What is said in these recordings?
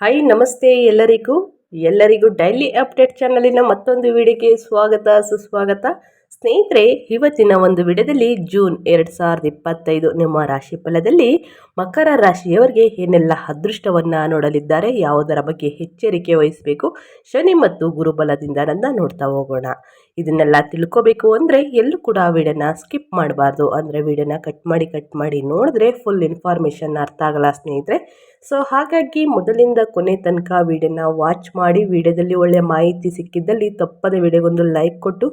Hi ನಮಸ್ತೆ ಎಲ್ಲರಿಗೂ. ಎಲ್ಲರಿಗೂ ಡೈಲಿ ಅಪ್ಡೇಟ್ ಚಾನಲಿನ ಮತ್ತೊಂದು ವಿಡಿಯೋಗೆ ಸ್ವಾಗತ ಸುಸ್ವಾಗತ. ಸ್ನೇಹಿತರೆ, ಇವತ್ತಿನ ಒಂದು ವಿಡಿಯೋದಲ್ಲಿ ಜೂನ್ ಎರಡು ಸಾವಿರದ ಇಪ್ಪತ್ತೈದು ನಿಮ್ಮ ರಾಶಿ ಫಲದಲ್ಲಿ ಮಕರ ರಾಶಿಯವರಿಗೆ ಏನೆಲ್ಲ ಅದೃಷ್ಟವನ್ನು ನೋಡಲಿದ್ದಾರೆ, ಯಾವುದರ ಬಗ್ಗೆ ಎಚ್ಚರಿಕೆ ವಹಿಸಬೇಕು, ಶನಿ ಮತ್ತು ಗುರುಬಲದಿಂದ ನನ್ನ ನೋಡ್ತಾ ಹೋಗೋಣ. ಇದನ್ನೆಲ್ಲ ತಿಳ್ಕೋಬೇಕು ಅಂದರೆ ಎಲ್ಲೂ ಕೂಡ ವಿಡಿಯೋನ ಸ್ಕಿಪ್ ಮಾಡಬಾರ್ದು. ಅಂದರೆ ವಿಡಿಯೋನ ಕಟ್ ಮಾಡಿ ಕಟ್ ಮಾಡಿ ನೋಡಿದ್ರೆ ಫುಲ್ ಇನ್ಫಾರ್ಮೇಷನ್ ಅರ್ಥ ಆಗಲ್ಲ ಸ್ನೇಹಿತರೆ. ಸೊ, ಹಾಗಾಗಿ ಮೊದಲಿಂದ ಕೊನೆ ತನಕ ವಿಡಿಯೋನ ವಾಚ್ ಮಾಡಿ, ವಿಡಿಯೋದಲ್ಲಿ ಒಳ್ಳೆಯ ಮಾಹಿತಿ ಸಿಕ್ಕಿದ್ದಲ್ಲಿ ತಪ್ಪದೆ ವಿಡಿಯೋಗೊಂದು ಲೈಕ್ ಕೊಟ್ಟು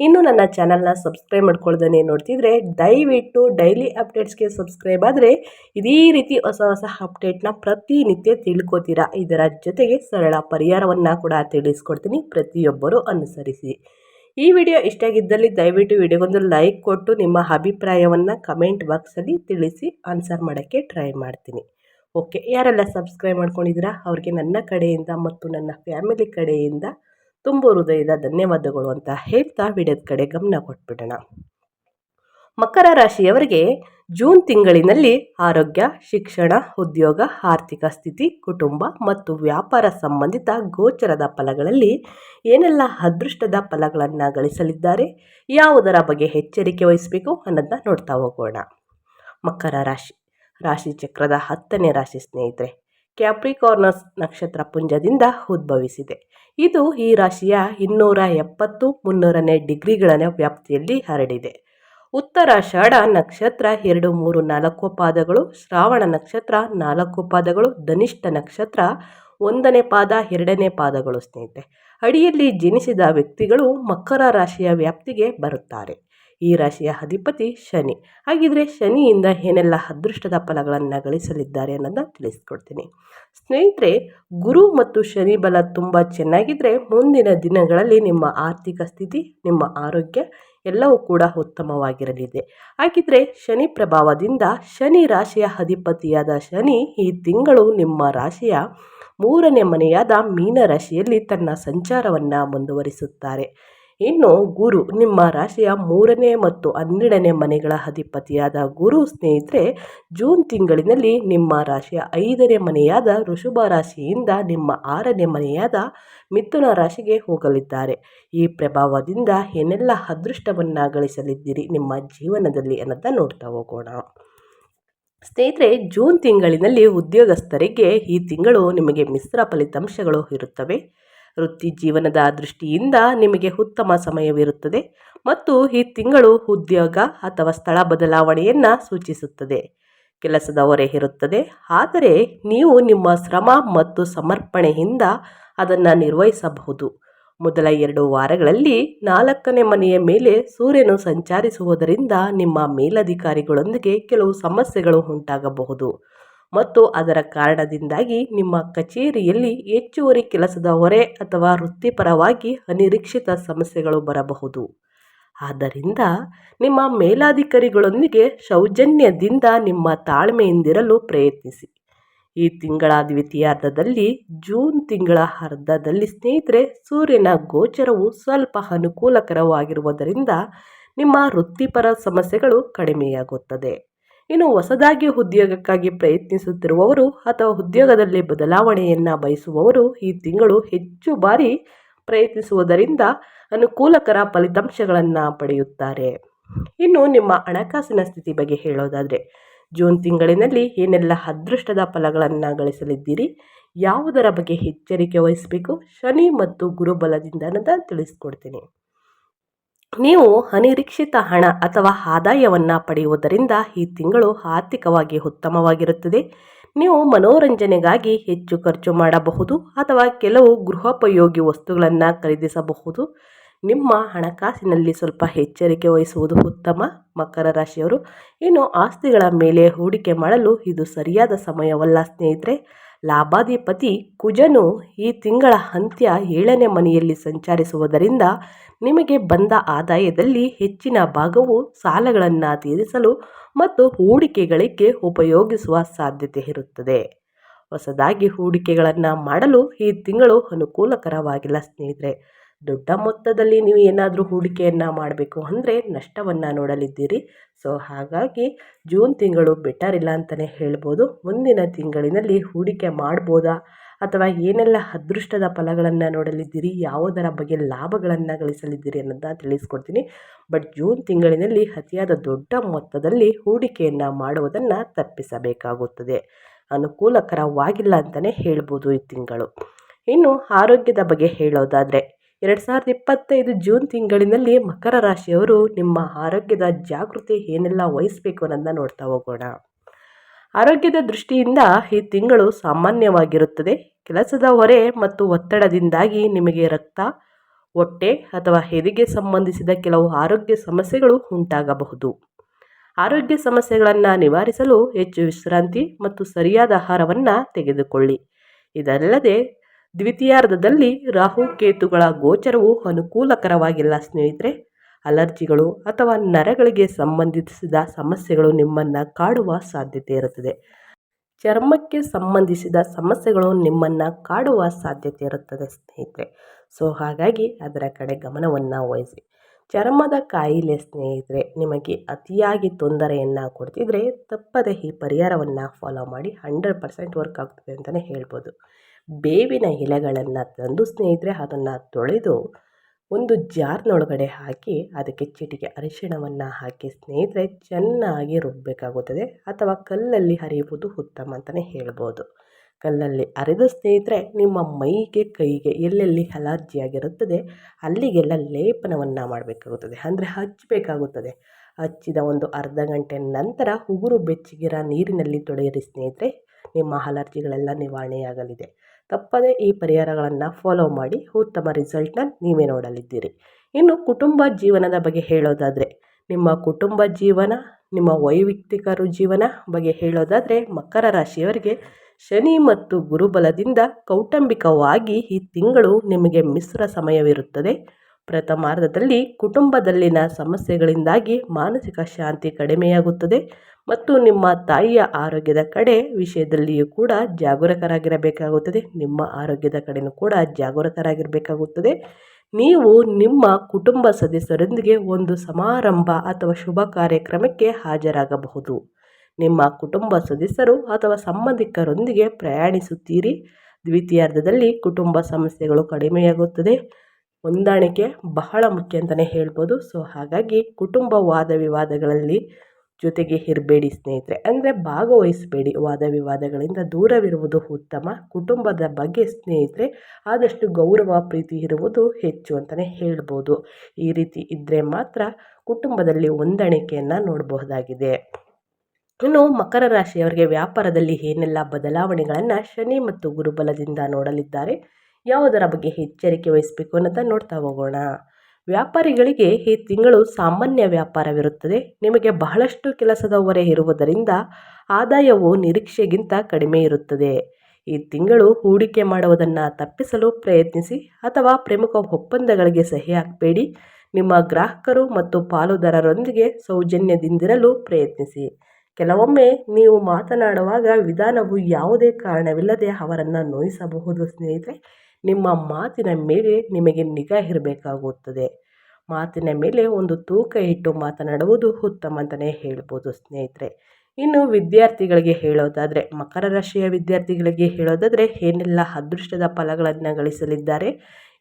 ಇನ್ನು ನನ್ನ ಚಾನಲ್ನ ಸಬ್ಸ್ಕ್ರೈಬ್ ಮಾಡ್ಕೊಳ್ದೇ ನೋಡ್ತಿದ್ರೆ, ದಯವಿಟ್ಟು ಡೈಲಿ ಅಪ್ಡೇಟ್ಸ್ಗೆ ಸಬ್ಸ್ಕ್ರೈಬ್ ಆದರೆ ಇದೇ ರೀತಿ ಹೊಸ ಹೊಸ ಅಪ್ಡೇಟ್ನ ಪ್ರತಿನಿತ್ಯ ತಿಳ್ಕೊತೀರಾ? ಇದರ ಜೊತೆಗೆ ಸರಳ ಪರಿಹಾರವನ್ನು ಕೂಡ ತಿಳಿಸ್ಕೊಡ್ತೀನಿ. ಪ್ರತಿಯೊಬ್ಬರು ಅನುಸರಿಸಿ. ಈ ವಿಡಿಯೋ ಇಷ್ಟ ಆಗಿದ್ದಲ್ಲಿ ದಯವಿಟ್ಟು ವಿಡಿಯೋಗೊಂದು ಲೈಕ್ ಕೊಟ್ಟು, ನಿಮ್ಮ ಅಭಿಪ್ರಾಯವನ್ನು ಕಮೆಂಟ್ ಬಾಕ್ಸಲ್ಲಿ ತಿಳಿಸಿ, ಆನ್ಸರ್ ಮಾಡೋಕ್ಕೆ ಟ್ರೈ ಮಾಡ್ತೀನಿ. ಓಕೆ, ಯಾರೆಲ್ಲ ಸಬ್ಸ್ಕ್ರೈಬ್ ಮಾಡ್ಕೊಂಡಿದ್ದೀರಾ? ಅವ್ರಿಗೆ ನನ್ನ ಕಡೆಯಿಂದ ಮತ್ತು ನನ್ನ ಫ್ಯಾಮಿಲಿ ಕಡೆಯಿಂದ ತುಂಬ ಹೃದಯದ ಧನ್ಯವಾದಗಳು ಅಂತ ಹೇಳ್ತಾ ವಿಡಿಯೋದ ಕಡೆ ಗಮನ ಕೊಟ್ಬಿಡೋಣ. ಮಕರ ರಾಶಿಯವರಿಗೆ ಜೂನ್ ತಿಂಗಳಿನಲ್ಲಿ ಆರೋಗ್ಯ, ಶಿಕ್ಷಣ, ಉದ್ಯೋಗ, ಆರ್ಥಿಕ ಸ್ಥಿತಿ, ಕುಟುಂಬ ಮತ್ತು ವ್ಯಾಪಾರ ಸಂಬಂಧಿತ ಗೋಚರದ ಫಲಗಳಲ್ಲಿ ಏನೆಲ್ಲ ಅದೃಷ್ಟದ ಫಲಗಳನ್ನು ಗಳಿಸಲಿದ್ದಾರೆ, ಯಾವುದರ ಬಗ್ಗೆ ಎಚ್ಚರಿಕೆ ವಹಿಸಬೇಕು ಅನ್ನೋದನ್ನ ನೋಡ್ತಾ ಹೋಗೋಣ. ಮಕರ ರಾಶಿ ರಾಶಿ ಚಕ್ರದ ಹತ್ತನೇ ರಾಶಿ ಸ್ನೇಹಿತರೆ ಕ್ಯಾಪ್ರಿಕಾರ್ನಸ್ ನಕ್ಷತ್ರ ಪುಂಜದಿಂದ ಉದ್ಭವಿಸಿದೆ. ಇದು ಈ ರಾಶಿಯ ಇನ್ನೂರ ಎಪ್ಪತ್ತು ಮುನ್ನೂರನೇ ಡಿಗ್ರಿಗಳ ವ್ಯಾಪ್ತಿಯಲ್ಲಿ ಹರಡಿದೆ. ಉತ್ತರಾಷಾಢ ನಕ್ಷತ್ರ ಎರಡು ಮೂರು ನಾಲ್ಕು ಪಾದಗಳು, ಶ್ರಾವಣ ನಕ್ಷತ್ರ ನಾಲ್ಕು ಪಾದಗಳು, ಧನಿಷ್ಠ ನಕ್ಷತ್ರ ಒಂದನೇ ಪಾದ, ಎರಡನೇ ಪಾದಗಳು ಸ್ನೇಹಿತೆ ಅಡಿಯಲ್ಲಿ ಜನಿಸಿದ ವ್ಯಕ್ತಿಗಳು ಮಕರ ರಾಶಿಯ ವ್ಯಾಪ್ತಿಗೆ ಬರುತ್ತಾರೆ. ಈ ರಾಶಿಯ ಅಧಿಪತಿ ಶನಿ. ಹಾಗಿದ್ರೆ ಶನಿಯಿಂದ ಏನೆಲ್ಲ ಅದೃಷ್ಟದ ಫಲಗಳನ್ನು ಗಳಿಸಲಿದ್ದಾರೆ ಅನ್ನೋದನ್ನ ತಿಳಿಸ್ಕೊಡ್ತೀನಿ. ಸ್ನೇಹಿತರೆ, ಗುರು ಮತ್ತು ಶನಿ ಬಲ ತುಂಬ ಚೆನ್ನಾಗಿದ್ದರೆ ಮುಂದಿನ ದಿನಗಳಲ್ಲಿ ನಿಮ್ಮ ಆರ್ಥಿಕ ಸ್ಥಿತಿ, ನಿಮ್ಮ ಆರೋಗ್ಯ ಎಲ್ಲವೂ ಕೂಡ ಉತ್ತಮವಾಗಿರಲಿದೆ. ಹಾಗಿದ್ರೆ ಶನಿ ಪ್ರಭಾವದಿಂದ ಶನಿ ರಾಶಿಯ ಅಧಿಪತಿಯಾದ ಶನಿ ಈ ತಿಂಗಳು ನಿಮ್ಮ ರಾಶಿಯ ಮೂರನೇ ಮನೆಯಾದ ಮೀನ ರಾಶಿಯಲ್ಲಿ ತನ್ನ ಸಂಚಾರವನ್ನು ಮುಂದುವರಿಸುತ್ತಾರೆ. ಇನ್ನು ಗುರು ನಿಮ್ಮ ರಾಶಿಯ ಮೂರನೇ ಮತ್ತು ಹನ್ನೆರಡನೇ ಮನೆಗಳ ಅಧಿಪತಿಯಾದ ಗುರು ಸ್ನೇಹಿತರೆ, ಜೂನ್ ತಿಂಗಳಿನಲ್ಲಿ ನಿಮ್ಮ ರಾಶಿಯ ಐದನೇ ಮನೆಯಾದ ಋಷಭ ರಾಶಿಯಿಂದ ನಿಮ್ಮ ಆರನೇ ಮನೆಯಾದ ಮಿಥುನ ರಾಶಿಗೆ ಹೋಗಲಿದ್ದಾರೆ. ಈ ಪ್ರಭಾವದಿಂದ ಏನೆಲ್ಲ ಅದೃಷ್ಟವನ್ನು ಗಳಿಸಲಿದ್ದೀರಿ ನಿಮ್ಮ ಜೀವನದಲ್ಲಿ ಅನ್ನೋದನ್ನ ನೋಡ್ತಾ ಹೋಗೋಣ. ಸ್ನೇಹಿತರೆ, ಜೂನ್ ತಿಂಗಳಿನಲ್ಲಿ ಉದ್ಯೋಗಸ್ಥರಿಗೆ ಈ ತಿಂಗಳು ನಿಮಗೆ ಮಿಶ್ರ ಫಲಿತಾಂಶಗಳು ಇರುತ್ತವೆ. ವೃತ್ತಿ ಜೀವನದ ದೃಷ್ಟಿಯಿಂದ ನಿಮಗೆ ಉತ್ತಮ ಸಮಯವಿರುತ್ತದೆ ಮತ್ತು ಈ ತಿಂಗಳು ಉದ್ಯೋಗ ಅಥವಾ ಸ್ಥಳ ಬದಲಾವಣೆಯನ್ನು ಸೂಚಿಸುತ್ತದೆ. ಕೆಲಸದ ಹೊರೆ ಇರುತ್ತದೆ, ಆದರೆ ನೀವು ನಿಮ್ಮ ಶ್ರಮ ಮತ್ತು ಸಮರ್ಪಣೆಯಿಂದ ಅದನ್ನು ನಿರ್ವಹಿಸಬಹುದು. ಮೊದಲ ಎರಡು ವಾರಗಳಲ್ಲಿ ನಾಲ್ಕನೇ ಮನೆಯ ಮೇಲೆ ಸೂರ್ಯನು ಸಂಚರಿಸುವುದರಿಂದ ನಿಮ್ಮ ಮೇಲಧಿಕಾರಿಗಳೊಂದಿಗೆ ಕೆಲವು ಸಮಸ್ಯೆಗಳು ಉಂಟಾಗಬಹುದು. ಮತ್ತು ಅದರ ಕಾರಣದಿಂದಾಗಿ ನಿಮ್ಮ ಕಚೇರಿಯಲ್ಲಿ ಹೆಚ್ಚುವರಿ ಕೆಲಸದ ಹೊರೆ ಅಥವಾ ವೃತ್ತಿಪರವಾಗಿ ಅನಿರೀಕ್ಷಿತ ಸಮಸ್ಯೆಗಳು ಬರಬಹುದು. ಆದ್ದರಿಂದ ನಿಮ್ಮ ಮೇಲಾಧಿಕಾರಿಗಳೊಂದಿಗೆ ಸೌಜನ್ಯದಿಂದ ನಿಮ್ಮ ತಾಳ್ಮೆಯಿಂದಿರಲು ಪ್ರಯತ್ನಿಸಿ. ಈ ತಿಂಗಳ ದ್ವಿತೀಯಾರ್ಧದಲ್ಲಿ ಜೂನ್ ತಿಂಗಳ ಅರ್ಧದಲ್ಲಿ ಸ್ನೇಹಿತರೆ, ಸೂರ್ಯನ ಗೋಚರವು ಸ್ವಲ್ಪ ಅನುಕೂಲಕರವಾಗಿರುವುದರಿಂದ ನಿಮ್ಮ ವೃತ್ತಿಪರ ಸಮಸ್ಯೆಗಳು ಕಡಿಮೆಯಾಗುತ್ತದೆ. ಇನ್ನು ಹೊಸದಾಗಿ ಉದ್ಯೋಗಕ್ಕಾಗಿ ಪ್ರಯತ್ನಿಸುತ್ತಿರುವವರು ಅಥವಾ ಉದ್ಯೋಗದಲ್ಲಿ ಬದಲಾವಣೆಯನ್ನು ಬಯಸುವವರು ಈ ತಿಂಗಳು ಹೆಚ್ಚು ಬಾರಿ ಪ್ರಯತ್ನಿಸುವುದರಿಂದ ಅನುಕೂಲಕರ ಫಲಿತಾಂಶಗಳನ್ನು ಪಡೆಯುತ್ತಾರೆ. ಇನ್ನು ನಿಮ್ಮ ಹಣಕಾಸಿನ ಸ್ಥಿತಿ ಬಗ್ಗೆ ಹೇಳೋದಾದರೆ, ಜೂನ್ ತಿಂಗಳಿನಲ್ಲಿ ಏನೆಲ್ಲ ಅದೃಷ್ಟದ ಫಲಗಳನ್ನು ಗಳಿಸಲಿದ್ದೀರಿ, ಯಾವುದರ ಬಗ್ಗೆ ಎಚ್ಚರಿಕೆ ವಹಿಸಬೇಕು, ಶನಿ ಮತ್ತು ಗುರುಬಲದಿಂದ ಅನ್ನೋದನ್ನು ತಿಳಿಸ್ಕೊಡ್ತೀನಿ. ನೀವು ಅನಿರೀಕ್ಷಿತ ಹಣ ಅಥವಾ ಆದಾಯವನ್ನು ಪಡೆಯುವುದರಿಂದ ಈ ತಿಂಗಳು ಆರ್ಥಿಕವಾಗಿ ಉತ್ತಮವಾಗಿರುತ್ತದೆ. ನೀವು ಮನೋರಂಜನೆಗಾಗಿ ಹೆಚ್ಚು ಖರ್ಚು ಮಾಡಬಹುದು ಅಥವಾ ಕೆಲವು ಗೃಹೋಪಯೋಗಿ ವಸ್ತುಗಳನ್ನು ಖರೀದಿಸಬಹುದು. ನಿಮ್ಮ ಹಣಕಾಸಿನಲ್ಲಿ ಸ್ವಲ್ಪ ಎಚ್ಚರಿಕೆ ವಹಿಸುವುದು ಉತ್ತಮ. ಮಕರ ರಾಶಿಯವರು, ಇನ್ನು ಆಸ್ತಿಗಳ ಮೇಲೆ ಹೂಡಿಕೆ ಮಾಡಲು ಇದು ಸರಿಯಾದ ಸಮಯವಲ್ಲ ಸ್ನೇಹಿತರೆ. ಲಾಭಾಧಿಪತಿ ಕುಜನು ಈ ತಿಂಗಳ ಅಂತ್ಯ ಏಳನೇ ಮನೆಯಲ್ಲಿ ಸಂಚರಿಸುವುದರಿಂದ ನಿಮಗೆ ಬಂದ ಆದಾಯದಲ್ಲಿ ಹೆಚ್ಚಿನ ಭಾಗವು ಸಾಲಗಳನ್ನು ತೀರಿಸಲು ಮತ್ತು ಹೂಡಿಕೆಗಳಿಗೆ ಉಪಯೋಗಿಸುವ ಸಾಧ್ಯತೆ ಇರುತ್ತದೆ. ಹೊಸದಾಗಿ ಹೂಡಿಕೆಗಳನ್ನು ಮಾಡಲು ಈ ತಿಂಗಳು ಅನುಕೂಲಕರವಾಗಿಲ್ಲ ಸ್ನೇಹಿತರೆ. ದೊಡ್ಡ ಮೊತ್ತದಲ್ಲಿ ನೀವು ಏನಾದರೂ ಹೂಡಿಕೆಯನ್ನು ಮಾಡಬೇಕು ಅಂದರೆ ನಷ್ಟವನ್ನು ನೋಡಲಿದ್ದೀರಿ. ಸೊ ಹಾಗಾಗಿ ಜೂನ್ ತಿಂಗಳು ಬೆಟರ್ ಇಲ್ಲ ಅಂತಲೇ ಹೇಳ್ಬೋದು. ಮುಂದಿನ ತಿಂಗಳಿನಲ್ಲಿ ಹೂಡಿಕೆ ಮಾಡ್ಬೋದಾ? ಅಥವಾ ಏನೆಲ್ಲ ಅದೃಷ್ಟದ ಫಲಗಳನ್ನು ನೋಡಲಿದ್ದೀರಿ? ಯಾವುದರ ಬಗ್ಗೆ ಲಾಭಗಳನ್ನು ಗಳಿಸಲಿದ್ದೀರಿ ಅನ್ನೋದನ್ನ ತಿಳಿಸ್ಕೊಡ್ತೀನಿ. ಬಟ್ ಜೂನ್ ತಿಂಗಳಿನಲ್ಲಿ ಅತಿಯಾದ ದೊಡ್ಡ ಮೊತ್ತದಲ್ಲಿ ಹೂಡಿಕೆಯನ್ನು ಮಾಡುವುದನ್ನು ತಪ್ಪಿಸಬೇಕಾಗುತ್ತದೆ. ಅನುಕೂಲಕರವಾಗಿಲ್ಲ ಅಂತಲೇ ಹೇಳ್ಬೋದು ಈ ತಿಂಗಳು. ಇನ್ನು ಆರೋಗ್ಯದ ಬಗ್ಗೆ ಹೇಳೋದಾದರೆ ಎರಡು ಸಾವಿರದ ಇಪ್ಪತ್ತೈದು ಜೂನ್ ತಿಂಗಳಿನಲ್ಲಿ ಮಕರ ರಾಶಿಯವರು ನಿಮ್ಮ ಆರೋಗ್ಯದ ಜಾಗೃತಿ ಏನೆಲ್ಲ ವಹಿಸಬೇಕು ಅನ್ನೋದನ್ನ ನೋಡ್ತಾ ಹೋಗೋಣ. ಆರೋಗ್ಯದ ದೃಷ್ಟಿಯಿಂದ ಈ ತಿಂಗಳು ಸಾಮಾನ್ಯವಾಗಿರುತ್ತದೆ. ಕೆಲಸದ ಹೊರೆ ಮತ್ತು ಒತ್ತಡದಿಂದಾಗಿ ನಿಮಗೆ ರಕ್ತ, ಹೊಟ್ಟೆ ಅಥವಾ ಹೆರಿಗೆ ಸಂಬಂಧಿಸಿದ ಕೆಲವು ಆರೋಗ್ಯ ಸಮಸ್ಯೆಗಳು ಉಂಟಾಗಬಹುದು. ಆರೋಗ್ಯ ಸಮಸ್ಯೆಗಳನ್ನು ನಿವಾರಿಸಲು ಹೆಚ್ಚು ವಿಶ್ರಾಂತಿ ಮತ್ತು ಸರಿಯಾದ ಆಹಾರವನ್ನು ತೆಗೆದುಕೊಳ್ಳಿ. ಇದಲ್ಲದೆ ದ್ವಿತೀಯಾರ್ಧದಲ್ಲಿ ರಾಹು ಕೇತುಗಳ ಗೋಚರವು ಅನುಕೂಲಕರವಾಗಿಲ್ಲ, ಸ್ನೇಹಿತರೆ. ಅಲರ್ಜಿಗಳು ಅಥವಾ ನರಗಳಿಗೆ ಸಂಬಂಧಿಸಿದ ಸಮಸ್ಯೆಗಳು ನಿಮ್ಮನ್ನು ಕಾಡುವ ಸಾಧ್ಯತೆ ಇರುತ್ತದೆ. ಚರ್ಮಕ್ಕೆ ಸಂಬಂಧಿಸಿದ ಸಮಸ್ಯೆಗಳು ನಿಮ್ಮನ್ನು ಕಾಡುವ ಸಾಧ್ಯತೆ ಇರುತ್ತದೆ, ಸ್ನೇಹಿತರೆ. ಸೊ, ಹಾಗಾಗಿ ಅದರ ಕಡೆ ಗಮನವನ್ನು ವಹಿಸಿ. ಚರ್ಮದ ಕಾಯಿಲೆ, ಸ್ನೇಹಿತರೆ, ನಿಮಗೆ ಅತಿಯಾಗಿ ತೊಂದರೆಯನ್ನು ಕೊಡ್ತಿದ್ರೆ ತಪ್ಪದೆ ಈ ಪರಿಹಾರವನ್ನು ಫಾಲೋ ಮಾಡಿ ಹಂಡ್ರೆಡ್ ಪರ್ಸೆಂಟ್ ವರ್ಕ್ ಆಗ್ತದೆ ಅಂತಲೇ ಹೇಳ್ಬೋದು. ಬೇವಿನ ಎಲೆಗಳನ್ನು ತಂದು ಸ್ನೇಹಿತರೆ ಅದನ್ನು ತೊಳೆದು ಒಂದು ಜಾರ್ನೊಳಗಡೆ ಹಾಕಿ ಅದಕ್ಕೆ ಚಿಟಿಕೆ ಅರಿಶಿಣವನ್ನು ಹಾಕಿ ಸ್ನೇಹಿತರೆ ಚೆನ್ನಾಗಿ ರುಬ್ಬಬೇಕಾಗುತ್ತದೆ ಅಥವಾ ಕಲ್ಲಲ್ಲಿ ಹರಿಯುವುದು ಉತ್ತಮ ಅಂತಲೇ ಹೇಳ್ಬೋದು. ಕಲ್ಲಲ್ಲಿ ಅರೆದು ಸ್ನೇಹಿತರೆ ನಿಮ್ಮ ಮೈಗೆ, ಕೈಗೆ ಎಲ್ಲೆಲ್ಲಿ ಅಲರ್ಜಿ ಆಗಿರುತ್ತದೆ ಅಲ್ಲಿಗೆಲ್ಲ ಲೇಪನವನ್ನು ಮಾಡಬೇಕಾಗುತ್ತದೆ. ಅಂದರೆ ಹಚ್ಚಬೇಕಾಗುತ್ತದೆ. ಹಚ್ಚಿದ ಒಂದು ಅರ್ಧ ಗಂಟೆ ನಂತರ ಉಗುರು ಬೆಚ್ಚಗಿರ ನೀರಿನಲ್ಲಿ ತೊಳೆಯಿರಿ ಸ್ನೇಹಿತರೆ. ನಿಮ್ಮ ಅಲರ್ಜಿಗಳೆಲ್ಲ ನಿವಾರಣೆಯಾಗಲಿದೆ. ತಪ್ಪದೇ ಈ ಪರಿಹಾರಗಳನ್ನು ಫಾಲೋ ಮಾಡಿ ಉತ್ತಮ ರಿಸಲ್ಟ್ನ ನೀವೇ ನೋಡಲಿದ್ದೀರಿ. ಇನ್ನು ಕುಟುಂಬ ಜೀವನದ ಬಗ್ಗೆ ಹೇಳೋದಾದರೆ, ನಿಮ್ಮ ಕುಟುಂಬ ಜೀವನ, ನಿಮ್ಮ ವೈಯಕ್ತಿಕರು ಜೀವನ ಬಗ್ಗೆ ಹೇಳೋದಾದರೆ, ಮಕರ ರಾಶಿಯವರಿಗೆ ಶನಿ ಮತ್ತು ಗುರುಬಲದಿಂದ ಕೌಟುಂಬಿಕವಾಗಿ ಈ ತಿಂಗಳು ನಿಮಗೆ ಮಿಶ್ರ ಸಮಯವಿರುತ್ತದೆ. ಪ್ರಥಮಾರ್ಧದಲ್ಲಿ ಕುಟುಂಬದಲ್ಲಿನ ಸಮಸ್ಯೆಗಳಿಂದಾಗಿ ಮಾನಸಿಕ ಶಾಂತಿ ಕಡಿಮೆಯಾಗುತ್ತದೆ. ಮತ್ತು ನಿಮ್ಮ ತಾಯಿಯ ಆರೋಗ್ಯದ ಕಡೆ ವಿಷಯದಲ್ಲಿಯೂ ಕೂಡ ಜಾಗರೂಕರಾಗಿರಬೇಕಾಗುತ್ತದೆ. ನಿಮ್ಮ ಆರೋಗ್ಯದ ಕಡೆಯೂ ಕೂಡ ಜಾಗರೂಕರಾಗಿರಬೇಕಾಗುತ್ತದೆ. ನೀವು ನಿಮ್ಮ ಕುಟುಂಬ ಸದಸ್ಯರೊಂದಿಗೆ ಒಂದು ಸಮಾರಂಭ ಅಥವಾ ಶುಭ ಕಾರ್ಯಕ್ರಮಕ್ಕೆ ಹಾಜರಾಗಬಹುದು. ನಿಮ್ಮ ಕುಟುಂಬ ಸದಸ್ಯರು ಅಥವಾ ಸಂಬಂಧಿಕರೊಂದಿಗೆ ಪ್ರಯಾಣಿಸುತ್ತೀರಿ. ದ್ವಿತೀಯಾರ್ಧದಲ್ಲಿ ಕುಟುಂಬ ಸಮಸ್ಯೆಗಳು ಕಡಿಮೆಯಾಗುತ್ತದೆ. ಹೊಂದಾಣಿಕೆ ಬಹಳ ಮುಖ್ಯ ಅಂತಲೇ ಹೇಳ್ಬೋದು. ಸೊ, ಹಾಗಾಗಿ ಕುಟುಂಬ ವಾದ ವಿವಾದಗಳಲ್ಲಿ ಜೊತೆಗೆ ಇರಬೇಡಿ ಸ್ನೇಹಿತರೆ. ಅಂದರೆ ಭಾಗವಹಿಸಬೇಡಿ. ವಾದ ವಿವಾದಗಳಿಂದ ದೂರವಿರುವುದು ಉತ್ತಮ. ಕುಟುಂಬದ ಬಗ್ಗೆ ಸ್ನೇಹಿತರೆ, ಆದಷ್ಟು ಗೌರವ, ಪ್ರೀತಿ ಇರುವುದು ಹೆಚ್ಚು ಅಂತಲೇ ಹೇಳ್ಬೋದು. ಈ ರೀತಿ ಇದ್ದರೆ ಮಾತ್ರ ಕುಟುಂಬದಲ್ಲಿ ಹೊಂದಾಣಿಕೆಯನ್ನು ನೋಡಬಹುದಾಗಿದೆ. ಇನ್ನು ಮಕರ ರಾಶಿಯವರಿಗೆ ವ್ಯಾಪಾರದಲ್ಲಿ ಏನೆಲ್ಲ ಬದಲಾವಣೆಗಳನ್ನು ಶನಿ ಮತ್ತು ಗುರುಬಲದಿಂದ ನೋಡಲಿದ್ದಾರೆ, ಯಾವುದರ ಬಗ್ಗೆ ಎಚ್ಚರಿಕೆ ವಹಿಸಬೇಕು ಅನ್ನೋದನ್ನು ನೋಡ್ತಾ ಹೋಗೋಣ. ವ್ಯಾಪಾರಿಗಳಿಗೆ ಈ ತಿಂಗಳು ಸಾಮಾನ್ಯ ವ್ಯಾಪಾರವಿರುತ್ತದೆ. ನಿಮಗೆ ಬಹಳಷ್ಟು ಕೆಲಸದ ಹೊರೆ ಇರುವುದರಿಂದ ಆದಾಯವು ನಿರೀಕ್ಷೆಗಿಂತ ಕಡಿಮೆ ಇರುತ್ತದೆ. ಈ ತಿಂಗಳು ಹೂಡಿಕೆ ಮಾಡುವುದನ್ನು ತಪ್ಪಿಸಲು ಪ್ರಯತ್ನಿಸಿ ಅಥವಾ ಪ್ರಮುಖ ಒಪ್ಪಂದಗಳಿಗೆ ಸಹಿ ಹಾಕಬೇಡಿ ನಿಮ್ಮ ಗ್ರಾಹಕರು ಮತ್ತು ಪಾಲುದಾರರೊಂದಿಗೆ ಸೌಜನ್ಯದಿಂದಿರಲು ಪ್ರಯತ್ನಿಸಿ. ಕೆಲವೊಮ್ಮೆ ನೀವು ಮಾತನಾಡುವಾಗ ವಿಧಾನವು ಯಾವುದೇ ಕಾರಣವಿಲ್ಲದೆ ಅವರನ್ನು ನೋಯಿಸಬಹುದು ಸ್ನೇಹಿತರೆ. ನಿಮ್ಮ ಮಾತಿನ ಮೇಲೆ ನಿಮಗೆ ನಿಗಾ ಇರಬೇಕಾಗುತ್ತದೆ. ಮಾತಿನ ಮೇಲೆ ಒಂದು ತೂಕ ಇಟ್ಟು ಮಾತನಾಡುವುದು ಉತ್ತಮ ಅಂತಲೇ ಹೇಳ್ಬೋದು ಸ್ನೇಹಿತರೆ. ಇನ್ನು ವಿದ್ಯಾರ್ಥಿಗಳಿಗೆ ಹೇಳೋದಾದರೆ, ಮಕರ ರಾಶಿಯ ವಿದ್ಯಾರ್ಥಿಗಳಿಗೆ ಹೇಳೋದಾದರೆ, ಏನೆಲ್ಲ ಅದೃಷ್ಟದ ಫಲಗಳನ್ನು ಗಳಿಸಲಿದ್ದಾರೆ,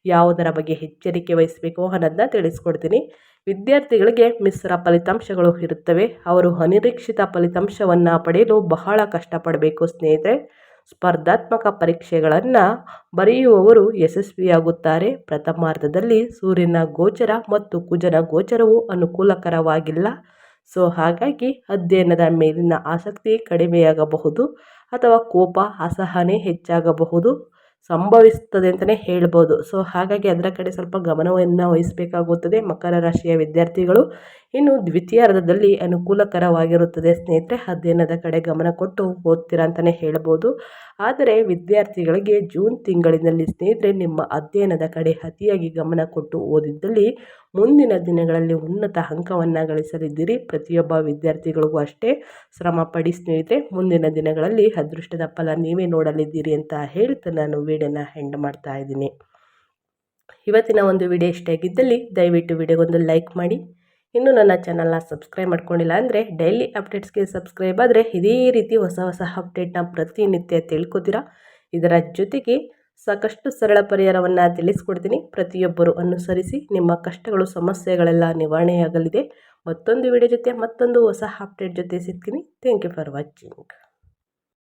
ಯಾವುದರ ಬಗ್ಗೆ ಎಚ್ಚರಿಕೆ ವಹಿಸಬೇಕು ಅನ್ನೋದನ್ನ ತಿಳಿಸ್ಕೊಡ್ತೀನಿ. ವಿದ್ಯಾರ್ಥಿಗಳಿಗೆ ಮಿಶ್ರ ಫಲಿತಾಂಶಗಳು ಇರುತ್ತವೆ. ಅವರು ಅನಿರೀಕ್ಷಿತ ಫಲಿತಾಂಶವನ್ನು ಪಡೆಯಲು ಬಹಳ ಕಷ್ಟಪಡಬೇಕು ಸ್ನೇಹಿತರೆ. ಸ್ಪರ್ಧಾತ್ಮಕ ಪರೀಕ್ಷೆಗಳನ್ನು ಬರೆಯುವವರು ಯಶಸ್ವಿಯಾಗುತ್ತಾರೆ. ಪ್ರಥಮಾರ್ಧದಲ್ಲಿ ಸೂರ್ಯನ ಗೋಚರ ಮತ್ತು ಕುಜನ ಗೋಚರವು ಅನುಕೂಲಕರವಾಗಿಲ್ಲ. ಸೊ, ಹಾಗಾಗಿ ಅಧ್ಯಯನದ ಮೇಲಿನ ಆಸಕ್ತಿ ಕಡಿಮೆಯಾಗಬಹುದು ಅಥವಾ ಕೋಪ, ಅಸಹನೆ ಹೆಚ್ಚಾಗಬಹುದು. ಸಂಭವಿಸ್ತದೆ ಅಂತಲೇ ಹೇಳ್ಬೋದು. ಸೊ ಹಾಗಾಗಿ ಅದರ ಕಡೆ ಸ್ವಲ್ಪ ಗಮನವನ್ನು ವಹಿಸಬೇಕಾಗುತ್ತದೆ ಮಕರ ರಾಶಿಯ ವಿದ್ಯಾರ್ಥಿಗಳು. ಇನ್ನು ದ್ವಿತೀಯಾರ್ಧದಲ್ಲಿ ಅನುಕೂಲಕರವಾಗಿರುತ್ತದೆ ಸ್ನೇಹಿತರೆ, ಅಧ್ಯಯನದ ಕಡೆ ಗಮನ ಕೊಟ್ಟು ಓದ್ತೀರಾ ಅಂತಲೇ ಹೇಳ್ಬೋದು. ಆದರೆ ವಿದ್ಯಾರ್ಥಿಗಳಿಗೆ ಜೂನ್ ತಿಂಗಳಿನಲ್ಲಿ ಸ್ನೇಹಿತರೆ, ನಿಮ್ಮ ಅಧ್ಯಯನದ ಕಡೆ ಅತಿಯಾಗಿ ಗಮನ ಕೊಟ್ಟು ಓದಿದ್ದಲ್ಲಿ ಮುಂದಿನ ದಿನಗಳಲ್ಲಿ ಉನ್ನತ ಅಂಕವನ್ನು ಗಳಿಸಲಿದ್ದೀರಿ ಪ್ರತಿಯೊಬ್ಬ ವಿದ್ಯಾರ್ಥಿಗಳಿಗೂ ಅಷ್ಟೇ ಶ್ರಮ ಪಡಿ ಸ್ನೇಹಿತರೆ, ಮುಂದಿನ ದಿನಗಳಲ್ಲಿ ಅದೃಷ್ಟದ ಫಲ ನೀವೇ ನೋಡಲಿದ್ದೀರಿ ಅಂತ ಹೇಳ್ತಾ ನಾನು ವೀಡಿಯೋನ ಹೆಂಡ್ ಮಾಡ್ತಾ ಇದ್ದೀನಿ. ಇವತ್ತಿನ ಒಂದು ವಿಡಿಯೋ ಇಷ್ಟ ಆಗಿದ್ದಲ್ಲಿ ದಯವಿಟ್ಟು ವಿಡಿಯೋಗೊಂದು ಲೈಕ್ ಮಾಡಿ. ಇನ್ನೂ ನನ್ನ ಚಾನಲ್ನ ಸಬ್ಸ್ಕ್ರೈಬ್ ಮಾಡ್ಕೊಂಡಿಲ್ಲ ಅಂದರೆ ಡೈಲಿ ಅಪ್ಡೇಟ್ಸ್ಗೆ ಸಬ್ಸ್ಕ್ರೈಬ್ ಆದರೆ ಇದೇ ರೀತಿ ಹೊಸ ಹೊಸ ಅಪ್ಡೇಟ್ನ ಪ್ರತಿನಿತ್ಯ ತಿಳ್ಕೊತೀರಾ? ಇದರ ಜೊತೆಗೆ ಸಾಕಷ್ಟು ಸರಳ ಪರಿಹಾರವನ್ನು ತಿಳಿಸ್ಕೊಡ್ತೀನಿ. ಪ್ರತಿಯೊಬ್ಬರು ಅನುಸರಿಸಿ ನಿಮ್ಮ ಕಷ್ಟಗಳು, ಸಮಸ್ಯೆಗಳೆಲ್ಲ ನಿವಾರಣೆಯಾಗಲಿದೆ. ಮತ್ತೊಂದು ವಿಡಿಯೋ ಜೊತೆ ಮತ್ತೊಂದು ಹೊಸ ಅಪ್ಡೇಟ್ ಜೊತೆ ಸಿಗ್ತೀನಿ. Thank you for watching